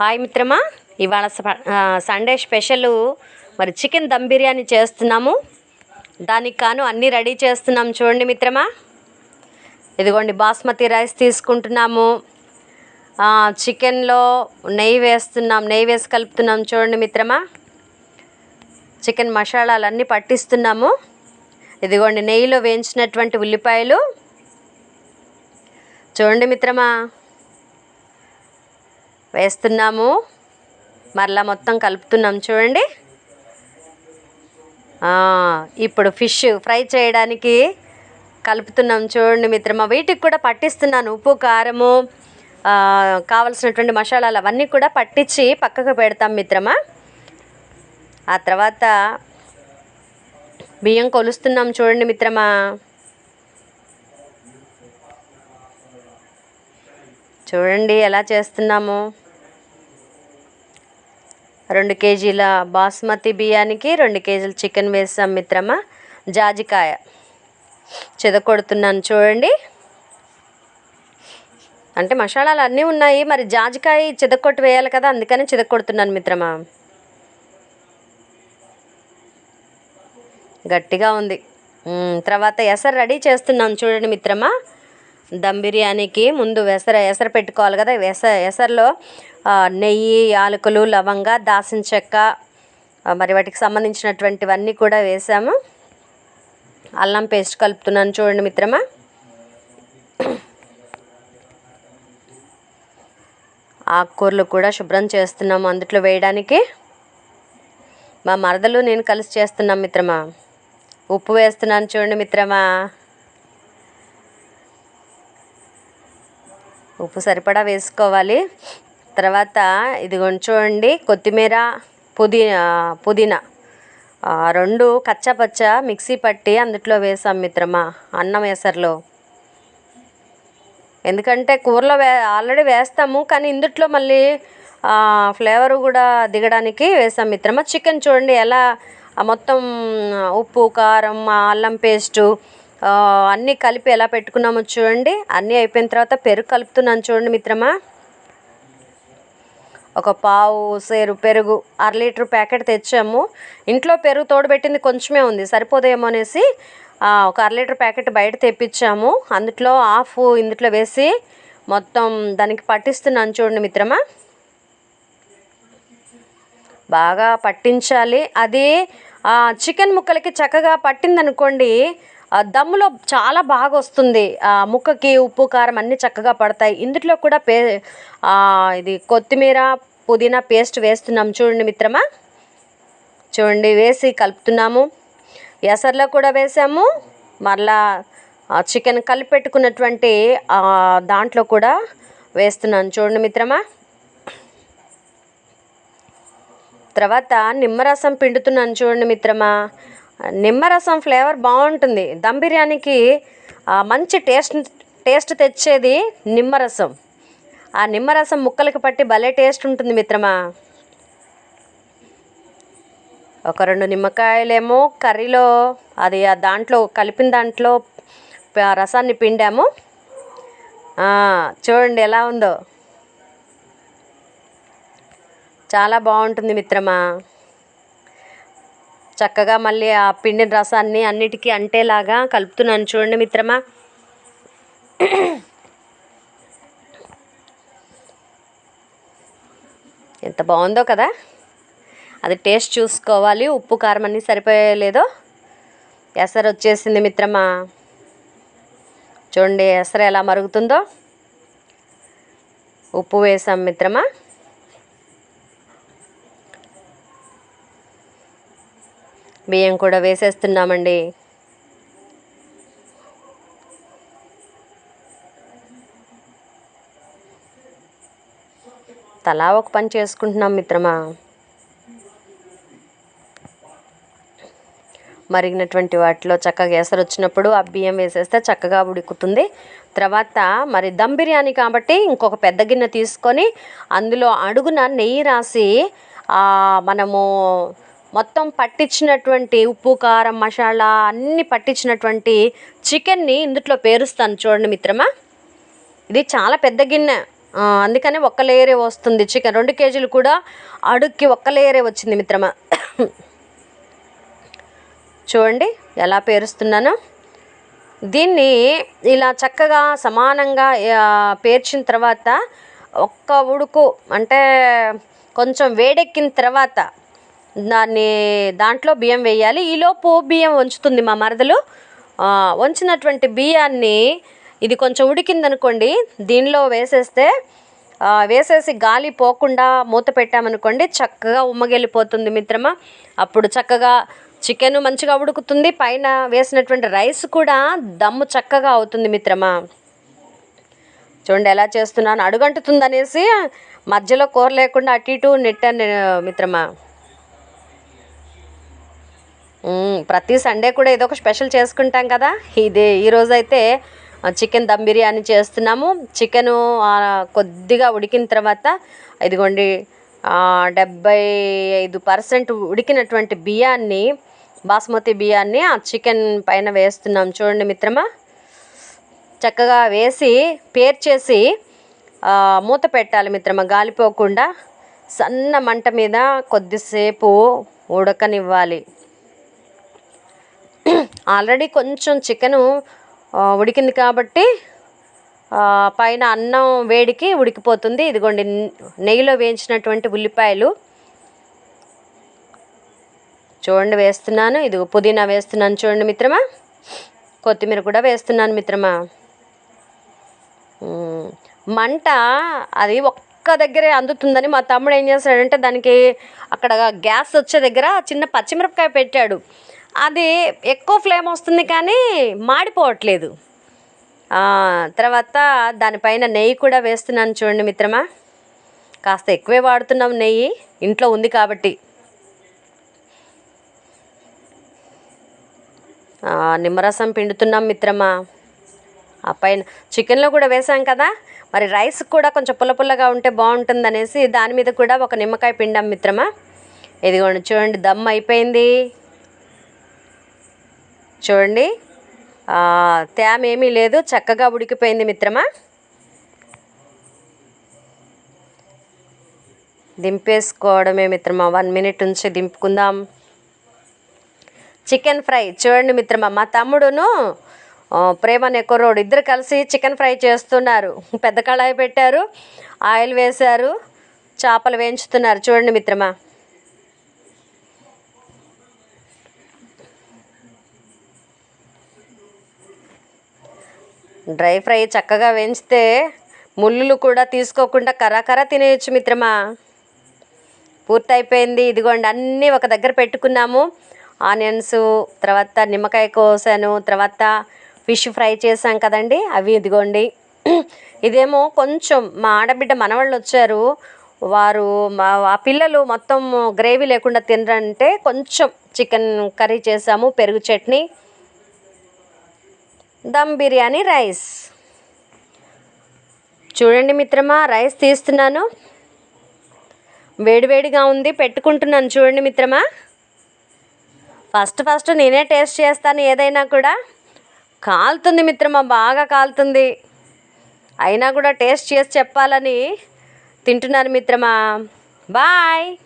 Hi మిత్రమా. ఇవాళ Sunday special మరి చికెన్ దమ్ బిర్యానీ చేస్తున్నాము. దానికి కాను అన్నీ రెడీ చేస్తున్నాం చూడండి మిత్రమా. ఇదిగోండి బాస్మతి రైస్ తీసుకుంటున్నాము. చికెన్లో నెయ్యి వేస్తున్నాం నెయ్యి వేసి కలుపుతున్నాం చూడండి మిత్రమా. చికెన్ మసాలాలన్నీ పట్టిస్తున్నాము. ఇదిగోండి నెయ్యిలో వేయించినటువంటి ఉల్లిపాయలు. చూడండి మిత్రమా. వేస్తున్నాము. మరలా మొత్తం కలుపుతున్నాం చూడండి. ఇప్పుడు ఫిష్ ఫ్రై చేయడానికి కలుపుతున్నాం చూడండి మిత్రమా. వీటికి కూడా పట్టిస్తున్నాను ఉప్పు కారము కావలసినటువంటి మసాలాలు అవన్నీ కూడా పట్టించి పక్కకు పెడతాం మిత్రమా. ఆ తర్వాత బియ్యం కొలుస్తున్నాం చూడండి మిత్రమా. చూడండి ఎలా చేస్తున్నాము. రెండు కేజీల బాస్మతి బియ్యానికి రెండు కేజీల చికెన్ వేసాం మిత్రమా. జాజికాయ చెదకొడుతున్నాను చూడండి. అంటే మసాలాలు అన్నీ ఉన్నాయి మరి జాజికాయ చిదక్కొట్టు వేయాలి కదా అందుకని చెదకొడుతున్నాను మిత్రమా. గట్టిగా ఉంది. తర్వాత ఎసరు రెడీ చేస్తున్నాం చూడండి మిత్రమా. దమ్ బిర్యానీకి ముందు ఎసర ఎసర పెట్టుకోవాలి కదా. ఎస ఎసరలో నెయ్యి యాలకులు లవంగ దాసిన చెక్క మరి వాటికి సంబంధించినటువంటివన్నీ కూడా వేసాము. అల్లం పేస్ట్ కలుపుతున్నాను చూడండి మిత్రమా. ఆకుకూరలు కూడా శుభ్రం చేస్తున్నాము అందుట్లో వేయడానికి. మా మరదలు నేను కలిసి చేస్తున్నాం మిత్రమా. ఉప్పు వేస్తున్నాను చూడండి మిత్రమా. ఉప్పు సరిపడా వేసుకోవాలి. తర్వాత ఇది చూడండి కొత్తిమీర పుదీనా. పుదీనా రెండు కచ్చపచ్చ మిక్సీ పట్టి అందుట్లో వేసాం మిత్రమా అన్నం వేసరిలో. ఎందుకంటే కూరలో వే ఆల్రెడీ వేస్తాము కానీ ఇందుట్లో మళ్ళీ ఫ్లేవర్ కూడా దిగడానికి వేసాం మిత్రమా. చికెన్ చూడండి ఎలా మొత్తం ఉప్పు కారం అల్లం పేస్టు అన్నీ కలిపి ఎలా పెట్టుకున్నామో చూడండి. అన్నీ అయిపోయిన తర్వాత పెరుగు కలుపుతున్నాను చూడండి మిత్రమా. ఒక పావు సేరు పెరుగు అర లీటర్ ప్యాకెట్ తెచ్చాము. ఇంట్లో పెరుగు తోడబెట్టింది కొంచెమే ఉంది సరిపోదేమో అనేసి ఒక అర లీటర్ ప్యాకెట్ బయట తెప్పించాము. అందుట్లో హాఫ్ ఇందుట్లో వేసి మొత్తం దానికి పట్టిస్తున్నాను చూడండి మిత్రమా. బాగా పట్టించాలి. అది చికెన్ ముక్కలకి చక్కగా పట్టిందనుకోండి దమ్ములో చాలా బాగా వస్తుంది ముక్కకి ఉప్పు కారం అన్నీ చక్కగా పడతాయి. ఇందులో కూడా పే ఇది కొత్తిమీర పుదీనా పేస్ట్ వేస్తున్నాం. చూడండి మిత్రమా. చూడండి వేసి కలుపుతున్నాము. ఎసర్లో కూడా వేసాము. మరలా చికెన్ కలిపి పెట్టుకున్నటువంటి దాంట్లో కూడా వేస్తున్నాను. చూడండి మిత్రమా. తర్వాత నిమ్మరసం పిండుతున్నాను. చూడండి మిత్రమా. నిమ్మరసం ఫ్లేవర్ బాగుంటుంది. దమ్ బిర్యానీకి మంచి టేస్ట్ టేస్ట్ తెచ్చేది నిమ్మరసం. ఆ నిమ్మరసం ముక్కలకి పట్టి భలే టేస్ట్ ఉంటుంది మిత్రమా. ఒక రెండు నిమ్మకాయలేమో కర్రీలో అది ఆ దాంట్లో కలిపిన దాంట్లో రసాన్ని పిండాము. చూడండి ఎలా ఉందో. చాలా బాగుంటుంది మిత్రమా. చక్కగా మళ్ళీ ఆ పిండిన రసాన్ని అన్నిటికీ అంటేలాగా కలుపుతున్నాను చూడండి మిత్రమా. ఎంత బాగుందో కదా. అది టేస్ట్ చూసుకోవాలి. ఉప్పు కారం అన్నీ సరిపోయలేదో. ఎసరు వచ్చేసింది మిత్రమా. చూడండి ఎసరు ఎలా మరుగుతుందో. ఉప్పు వేసాం మిత్రమా. బియ్యం కూడా వేసేస్తున్నామండి. తలా ఒక పని చేసుకుంటున్నాం మిత్రమా? మరిగినటువంటి వాటిలో చక్కగా ఎసరు వచ్చినప్పుడు ఆ బియ్యం వేసేస్తే చక్కగా ఉడుకుతుంది. తర్వాత మరి దమ్ బిర్యానీ కాబట్టి ఇంకొక పెద్ద గిన్నె తీసుకొని అందులో అడుగున నెయ్యి రాసి మనము మొత్తం పట్టించినటువంటి ఉప్పు కారం మసాలా అన్నీ పట్టించినటువంటి చికెన్ని ఇందుట్లో పేరుస్తాను చూడండి మిత్రమా. ఇది చాలా పెద్ద గిన్నె. అందుకనే అందుకని ఒక్క లేయరే వస్తుంది చికెన్. రెండు కేజీలు కూడా అడుక్కి ఒక్క లేయరే వచ్చింది మిత్రమా. చూడండి ఎలా పేరుస్తున్నాను. దీన్ని ఇలా చక్కగా సమానంగా పేర్చిన తర్వాత ఒక్క ఉడుకు అంటే కొంచెం వేడెక్కిన తర్వాత దాన్ని దాంట్లో బియ్యం వేయాలి. ఈలోపు బియ్యం వంచుతుంది మా మరదలు. వంచినటువంటి బియ్యాన్ని ఇది కొంచెం ఉడికిందనుకోండి దీనిలో వేసేస్తే వేసేసి గాలి పోకుండా మూత పెట్టామనుకోండి చక్కగా ఉమ్మగెళ్ళిపోతుంది మిత్రమా. అప్పుడు చక్కగా చికెన్ మంచిగా ఉడుకుతుంది. పైన వేసినటువంటి రైస్ కూడా దమ్ము చక్కగా అవుతుంది మిత్రమా. చూడండి ఎలా చేస్తున్నాను. అడుగంటుతుంది అనేసి మధ్యలో కూర లేకుండా అటు ఇటు నెట్టాను మిత్రమా. ప్రతి సండే కూడా ఏదో ఒక స్పెషల్ చేసుకుంటాం కదా. ఇది ఈరోజు అయితే చికెన్ దమ్ బిర్యానీ చేస్తున్నాము. చికెను కొద్దిగా ఉడికిన తర్వాత ఇదిగోండి డెబ్బై ఐదు పర్సెంట్ ఉడికినటువంటి బియ్యాన్ని బాస్మతి బియ్యాన్ని ఆ చికెన్ పైన వేస్తున్నాం. చూడండి మిత్రమా. చక్కగా వేసి పేర్చేసి మూత పెట్టాలి మిత్రమా. గాలిపోకుండా సన్న మంట మీద కొద్దిసేపు ఉడకనివ్వాలి. ఆల్రెడీ కొంచెం చికెను ఉడికింది కాబట్టి పైన అన్నం వేడికి ఉడికిపోతుంది. ఇదిగోండి నెయ్యిలో వేయించినటువంటి ఉల్లిపాయలు. చూడండి వేస్తున్నాను. ఇది పుదీనా వేస్తున్నాను చూడండి మిత్రమా. కొత్తిమీర కూడా వేస్తున్నాను మిత్రమా. మంట అది ఒక్క దగ్గరే అందుతుందని మా తమ్ముడు ఏం చేస్తాడంటే దానికి అక్కడ గ్యాస్ వచ్చే దగ్గర చిన్న పచ్చిమిరపకాయ పెట్టాడు. అది ఎక్కువ ఫ్లేమ్ వస్తుంది కానీ మాడిపోవట్లేదు. తర్వాత దానిపైన నెయ్యి కూడా వేస్తున్నాను చూడండి మిత్రమా. కాస్త ఎక్కువే వాడుతున్నాం నెయ్యి. ఇంట్లో ఉంది కాబట్టి. నిమ్మరసం పిండుతున్నాం మిత్రమా. ఆ పైన చికెన్లో కూడా వేసాం కదా. మరి రైస్ కూడా కొంచెం పుల్ల పుల్లగా ఉంటే బాగుంటుంది అనేసి దాని మీద కూడా ఒక నిమ్మకాయ పిండాం మిత్రమా. ఇదిగోండి చూడండి దమ్ అయిపోయింది. చూడండి. తేమ ఏమీ లేదు. చక్కగా ఉడికిపోయింది మిత్రమా? దింపేసుకోవడమే మిత్రమా. వన్ మినిట్ ఉంచి దింపుకుందాం. చికెన్ ఫ్రై చూడండి మిత్రమా. మా తమ్ముడును ప్రేమ నెక్కరోడు ఇద్దరు కలిసి చికెన్ ఫ్రై చేస్తున్నారు. పెద్ద కళాయి పెట్టారు. ఆయిల్ వేశారు. చేపలు వేయించుతున్నారు. చూడండి మిత్రమా. డ్రై ఫ్రై చక్కగా వేయించితే ముళ్ళు కూడా తీసుకోకుండా కరాకరా తినేయచ్చు మిత్రమా. పూర్తయిపోయింది. ఇదిగోండి అన్నీ ఒక దగ్గర పెట్టుకున్నాము. ఆనియన్స్ తర్వాత నిమ్మకాయ కోసాను తర్వాత ఫిష్ ఫ్రై చేసాం కదండి. అవి ఇదిగోండి. ఇదేమో కొంచెం మా ఆడబిడ్డ మనవాళ్ళు వచ్చారు. వారు మా ఆ పిల్లలు మొత్తం గ్రేవీ లేకుండా తినరంటే కొంచెం చికెన్ కర్రీ చేసాము పెరుగు చట్నీ. దమ్ బిర్యానీ రైస్. చూడండి మిత్రమా రైస్ తీస్తున్నాను. వేడివేడిగా ఉంది పెట్టుకుంటున్నాను చూడండి మిత్రమా. ఫస్ట్ ఫస్ట్ నేనే టేస్ట్ చేస్తాను ఏదైనా కూడా. కాలుతుంది మిత్రమా బాగా కాలుతుంది. అయినా కూడా టేస్ట్ చేసి చెప్పాలని తింటున్నాను మిత్రమా. బాయ్.